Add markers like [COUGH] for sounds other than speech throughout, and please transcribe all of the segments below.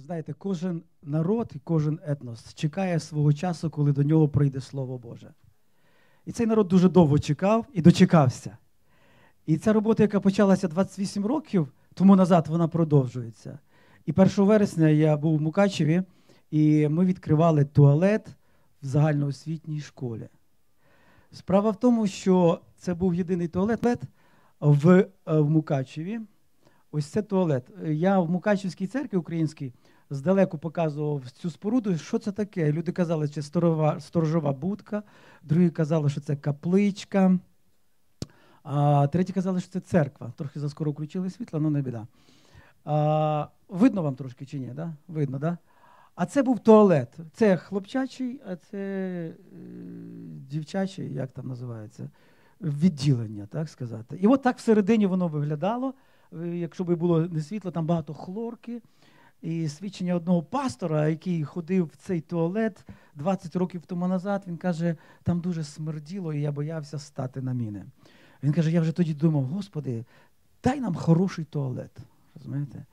Знаєте, кожен народ і кожен етнос чекає свого часу, коли до нього прийде Слово Боже. І цей народ дуже довго чекав і дочекався. І ця робота, яка почалася 28 років тому назад, вона продовжується. І 1 вересня я був в Мукачеві, і ми відкривали туалет в загальноосвітній школі. Справа в тому, що це був єдиний туалет в, е, в Мукачеві. Ось це туалет. Я в Мукачевській церкві українській здалеку показував цю споруду. Що це таке? Люди казали, що сторожова, сторожова будка, другі казали, що це капличка, а треті казали, що це церква. Трохи заскоро включили світло, але не біда. А, Видно вам трошки чи ні? Да? Видно, да? А це був туалет. Це хлопчачий, а це е, дівчачий, як там називається, відділення, так сказати. І от так всередині воно виглядало. Е, Якщо б було не світло, там багато хлорки. І свідчення одного пастора, який ходив в цей туалет 20 років тому назад, він каже, там дуже смерділо, і я боявся стати на міни. Він каже: я вже тоді думав, Господи, дай нам хороший туалет. Розумієте?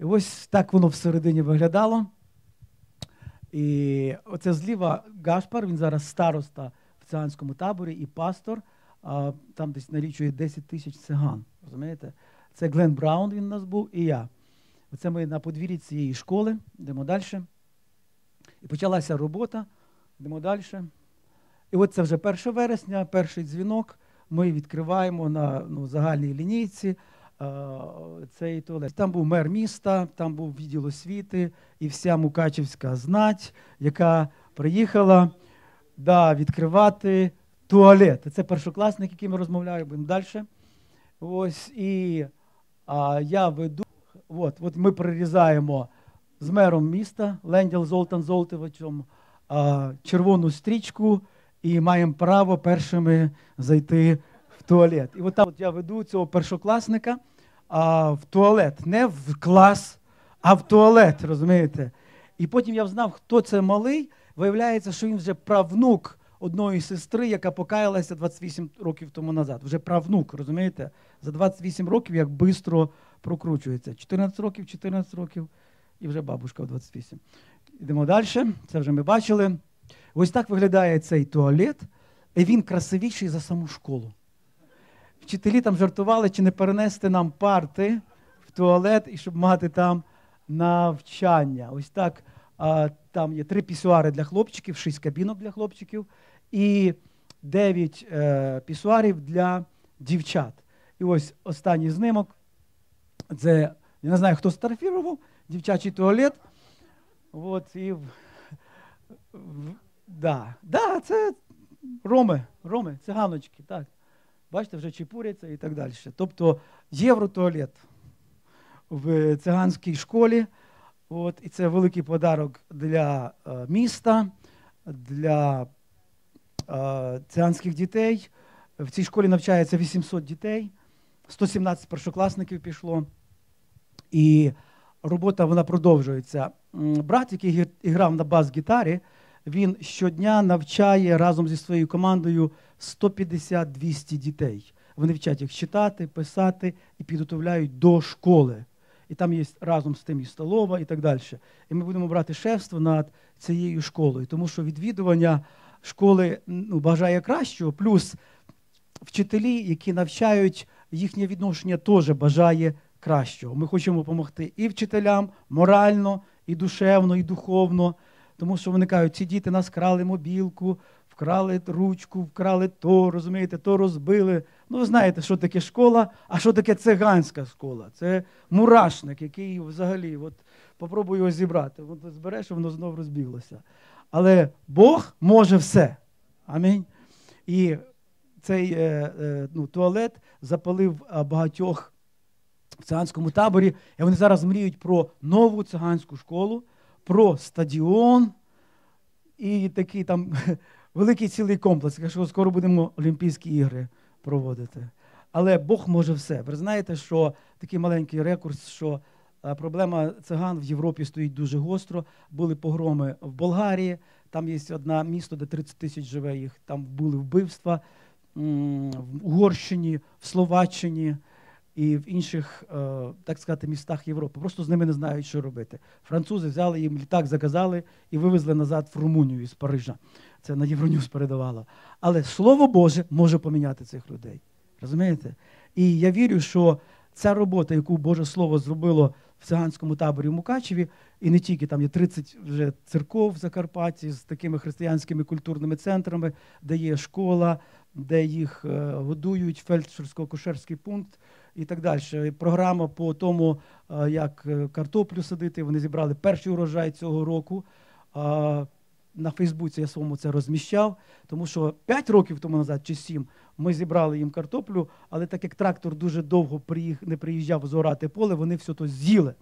І ось так воно всередині виглядало. І оце зліва Гашпар, він зараз староста в циганському таборі і пастор. А, там десь налічує 10 тисяч циган. Розумієте? Це Глен Браун, він у нас був, і я. Оце ми на подвір'ї цієї школи, йдемо далі. І почалася робота, йдемо далі. І от це вже 1 вересня, перший дзвінок. Ми відкриваємо на ну, загальній лінійці е, цей туалет. Там був мер міста, там був відділ освіти і вся Мукачівська знать, яка приїхала да, відкривати туалет. Це першокласник, який ми будемо далі. Ось і а, я веду. От, от ми прирізаємо з мером міста Ленділ Золтан Золтевичем а, червону стрічку і маємо право першими зайти в туалет. І от так от я веду цього першокласника а, в туалет, не в клас, а в туалет, розумієте? І потім я взнав, хто це малий. Виявляється, що він вже правнук одної сестри, яка покаялася 28 років тому назад. Вже правнук, розумієте? За 28 років як швидко прокручується. 14 років, 14 років і вже бабушка в 28. Йдемо далі. Це вже ми бачили. Ось так виглядає цей туалет, і він красивіший за саму школу. Вчителі там жартували, чи не перенести нам парти в туалет, і щоб мати там навчання. Ось так. А, Там є три пісуари для хлопчиків, шість кабінок для хлопчиків і дев'ять е, пісуарів для дівчат. І ось останній знимок. Це, я не знаю, хто сфотографував, дівчачий туалет. От, і, да, да, це роми, роми, циганочки, так. Бачите, вже чепуряться і так далі. Тобто євротуалет в циганській школі. От, І це великий подарок для е, міста, для е, циганських дітей. В цій школі навчається 800 дітей, 117 першокласників пішло. І робота вона продовжується. Брат, який грав на бас-гітарі, він щодня навчає разом зі своєю командою 150-200 дітей. Вони вчать їх читати, писати і підготовляють до школи. І там є разом з тим і столова, і так далі. І ми будемо брати шефство над цією школою, тому що відвідування школи ну, бажає кращого, плюс вчителі, які навчають їхнє відношення, теж бажає кращого. Ми хочемо допомогти і вчителям морально, і душевно, і духовно. Тому що вони кажуть, ці діти нас крали мобілку, вкрали ручку, вкрали то, розумієте, то розбили. Ну, ви знаєте, що таке школа, а що таке циганська школа. Це мурашник, який взагалі, от попробуй його зібрати. От збереш, воно знов розбіглося. Але Бог може все. Амінь. І цей е, е, ну, туалет запалив багатьох в циганському таборі. І вони зараз мріють про нову циганську школу, про стадіон і такий там [LAUGHS] великий цілий комплекс. Якщо скоро будемо Олімпійські ігри проводити. Але Бог може все. Ви знаєте, що такий маленький рекурс, що проблема циган в Європі стоїть дуже гостро. Були погроми в Болгарії. Там є одне місто, де 30 тисяч живе їх. Там були вбивства в Угорщині, в Словаччині. І в інших, е, так сказати, містах Європи. Просто з ними не знають, що робити. Французи взяли їм літак, заказали і вивезли назад в Румунію із Парижа. Це на Євроньюз передавало. Але Слово Боже може поміняти цих людей. Розумієте? І я вірю, що ця робота, яку Боже Слово зробило в циганському таборі в Мукачеві, і не тільки там є 30 вже церков в Закарпатті з такими християнськими культурними центрами, де є школа, де їх е, годують, фельдшерсько-кошерський пункт і так далі. Програма по тому, е, як е, картоплю садити. Вони зібрали перший урожай цього року. На Фейсбуці я своєму це розміщав, тому що 5 років тому назад чи 7 ми зібрали їм картоплю, але так як трактор дуже довго не приїжджав зорати поле, вони все то з'їли,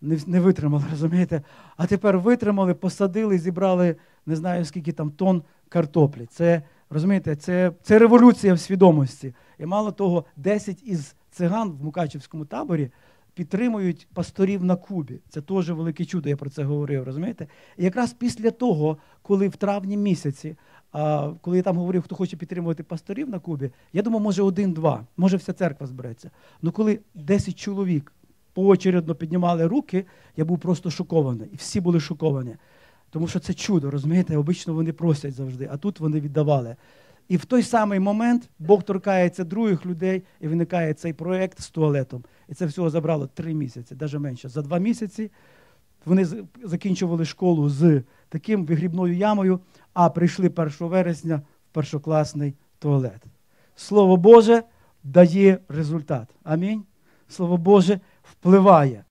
не, не витримали, [LAUGHS] розумієте? А тепер витримали, посадили, зібрали не знаю скільки там тонн картоплі. Це розумієте, це, це революція в свідомості. І мало того, 10 із циган в Мукачівському таборі підтримують пасторів на Кубі. Це теж велике чудо, я про це говорив, розумієте? І якраз після того, коли в травні місяці, коли я там говорив, хто хоче підтримувати пасторів на Кубі, я думав, може один-два, може вся церква збереться. Ну коли 10 чоловік поочередно піднімали руки, я був просто шокований. І всі були шоковані. Тому що це чудо, розумієте? Обично вони просять завжди, а тут вони віддавали. І в той самий момент Бог торкається других людей і виникає цей проєкт з туалетом. І це всього забрало три місяці, навіть менше. За два місяці вони закінчували школу з таким вигрібною ямою, а прийшли 1 вересня в першокласний туалет. Слово Боже дає результат. Амінь. Слово Боже впливає.